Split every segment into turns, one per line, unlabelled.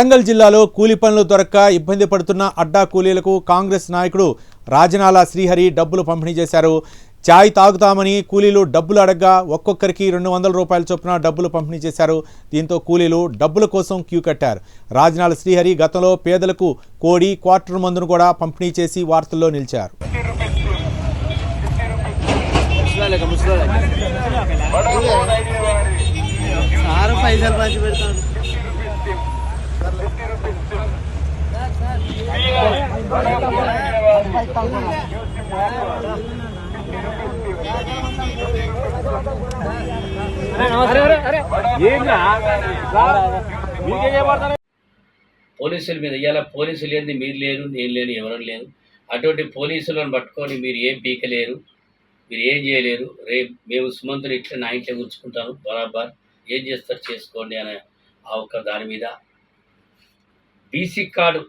వరంగల్ జిల్లాలో కూలి పనులు దొరక్క ఇబ్బంది పడుతున్న అడ్డా కూలీలకు కాంగ్రెస్ నాయకుడు రాజనాల శ్రీహరి డబ్బులు పంపిణీ చేశారు. చాయ్ తాగుతామని కూలీలు డబ్బులు అడగ్గా ఒక్కొక్కరికి రెండు వందల రూపాయల చొప్పున డబ్బులు పంపిణీ చేశారు. దీంతో కూలీలు డబ్బుల కోసం క్యూ కట్టారు. రాజనాల శ్రీహరి గతంలో పేదలకు కోడి క్వార్టర్ మందును కూడా పంపిణీ చేసి వార్తల్లో నిలిచారు.
పైసలు
పోలీసుల మీద ఇవాళ పోలీసులు ఏంది? మీరు లేరు నేను లేను ఎవరూ లేరు. అటువంటి పోలీసులను పట్టుకొని మీరు ఏం పీకలేరు మీరు ఏం చేయలేరు. రేపు మేము సుమంతుని ఇట్లా నా ఇంట్లో ఉంచుకుంటాను బరాబర్. ఏం చేస్తారు చేసుకోండి అనే ఆ ఒక్క దాని మీద. బీసీ కార్డు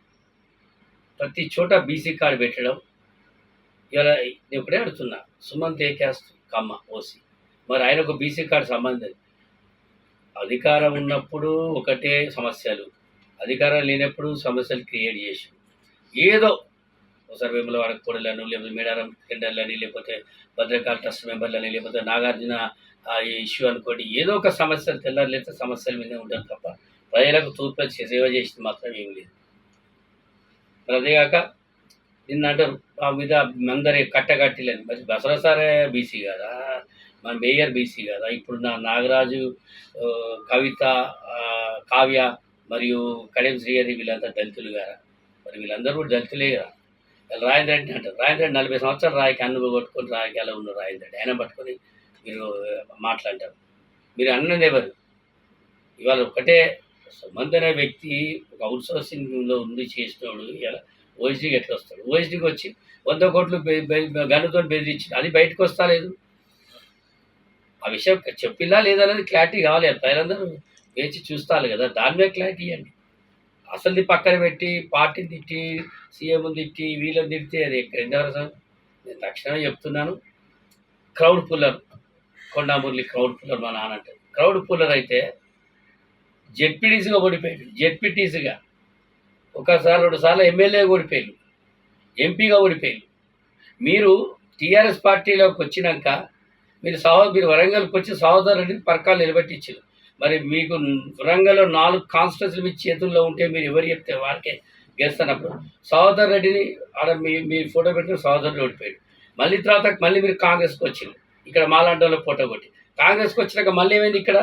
ప్రతి చోట బీసీ కార్డు పెట్టడం ఇలా నేను ఒకటే అడుగుతున్నా. సుమంత్ ఏ క్యాస్ట్ కమ్మ ఓసి మరి ఆయనకు బీసీ కార్డు సంబంధం అధికారం ఉన్నప్పుడు ఒకటే సమస్యలు. అధికారం లేనప్పుడు సమస్యలు క్రియేట్ చేసి ఏదో ఒకసారి వేముల వాడకూడలను లేకపోతే మేడారం టెండర్లని లేకపోతే భద్రకాళ ట్రస్ట్ మెంబర్లని లేకపోతే నాగార్జున ఇష్యూ అనుకోండి ఏదో ఒక సమస్యలు తెల్లారులైతే సమస్యల మీదే ఉంటారు తప్ప ప్రజలకు తూర్పు సేవ చేసింది మాత్రం ఏమి లేదు. మరి అదేగాక నిన్న అంటే ఆ మీద అందరి కట్టగట్టిలని మరి బసరసారే బీసీ కదా మన మేయర్ బీసీ కదా. ఇప్పుడు నా నాగరాజు కవిత కావ్య మరియు కడెం శ్రీహరి వీళ్ళంతా దళితులు గారా? మరి వీళ్ళందరూ కూడా దళితులే కదా. వీళ్ళు రాజేంద్ర రెడ్డి అంటారు. రాజేంద్ర రెడ్డి నలభై సంవత్సరాలు రాయికి అన్నం కొట్టుకొని రాజకీయాల్లో ఉన్న రాజేంద్ర రెడ్డి? ఆయన పట్టుకొని మీరు మాట్లాడతారు. మీరు అన్నది ఎవరు? ఇవాళ ఒకటే సుమంత్ అనే వ్యక్తి ఒక అవుట్సోర్సింగ్లో ఉండి చేసినోడు ఇలా ఓఎస్డీకి ఎట్లా వస్తాడు? ఓఎస్డీకి వచ్చి వంద కోట్లు బె- బె- గన్నుతో అది బయటకు వస్తా లేదు. ఆ విషయం చెప్పిలా లేదా అనేది క్లారిటీ కావాలి ప్రజలందరూ వేచి చూస్తారు కదా దాని మీద క్లారిటీ ఇవ్వండి. అసలు పక్కన పెట్టి పార్టీని తిట్టి సీఎం తిట్టి వీళ్ళని తిడితే అది ఎక్కడ ఎంతవరకు సార్ నేను తక్షణమే చెప్తున్నాను. Crowd puller Konda Murali crowd puller మా నాన్న అంటే. క్రౌడ్ పుల్లర్ అయితే జెడ్పీటీసీగా ఓడిపోయాడు. జెడ్పీటీసీగా. ఒకసారి రెండుసార్లు ఎమ్మెల్యేగా ఎమ్మెల్యే ఓడిపోయాడు. ఎంపీగా ఓడిపోయాడు. మీరు టీఆర్ఎస్ పార్టీలోకి వచ్చినాక మీరు సహో మీరు వరంగల్కి వచ్చి సహోదరుని పరకాలు నిలబెట్టించారు. మరి మీకు వరంగల్లో నాలుగు కాన్స్టిట్యూన్సీలు మీ చేతుల్లో ఉంటే మీరు ఎవరు చెప్తే వారికే గెలుస్తున్నప్పుడు సహోదర్ రెడ్డిని ఆడ మీ మీ ఫోటో పెట్టిన సహోదరుడు ఓడిపోయాడు. మళ్ళీ తర్వాత మళ్ళీ మీరు కాంగ్రెస్కి వచ్చింది ఇక్కడ మాలాంటోలో ఫోటో కొట్టి. కాంగ్రెస్కి వచ్చినాక మళ్ళీ ఏమైంది ఇక్కడ?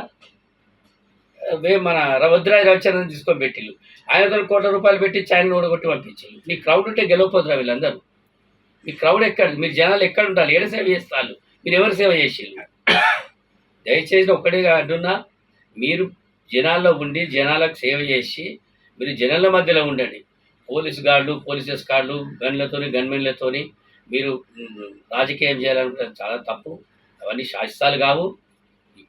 మన రవద్రాయ రవిచంద్రన్ తీసుకొని పెట్టిల్లు. ఆయనతో కోట్ల రూపాయలు పెట్టి ఆయన ఓడగొట్టి పంపించారు మీ క్రౌడ్ ఉంటే గెలవపోతురా వీళ్ళందరూ. మీ క్రౌడ్ ఎక్కడ? మీరు జనాలు ఎక్కడ ఉండాలి? ఏడ సేవ చేస్తారు? మీరు ఎవరు సేవ చేసిల్లు? దయచేసి ఒక్కడే అంటున్నా మీరు జనాల్లో ఉండి జనాలకు సేవ చేసి మీరు జనాల మధ్యలో ఉండండి. పోలీసు గార్డులు పోలీసెస్ గార్డులు గన్లతోని గన్మెన్లతోని మీరు రాజకీయం చేయాలనుకుంటే చాలా తప్పు. అవన్నీ శాస్త్రాలు కావు.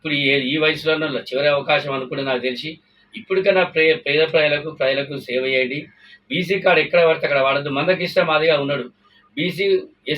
ఇప్పుడు ఈ ఈ వయసులోనే చివరి అవకాశం అనుకుని నాకు తెలిసి ఇప్పటికైనా ప్రే పేద ప్రజలకు ప్రజలకు సేవ చేయండి. బీసీ కార్డు ఎక్కడ పడితే అక్కడ వాడద్దు. మందకిష్టం మాదిగా ఉన్నాడు. బీసీ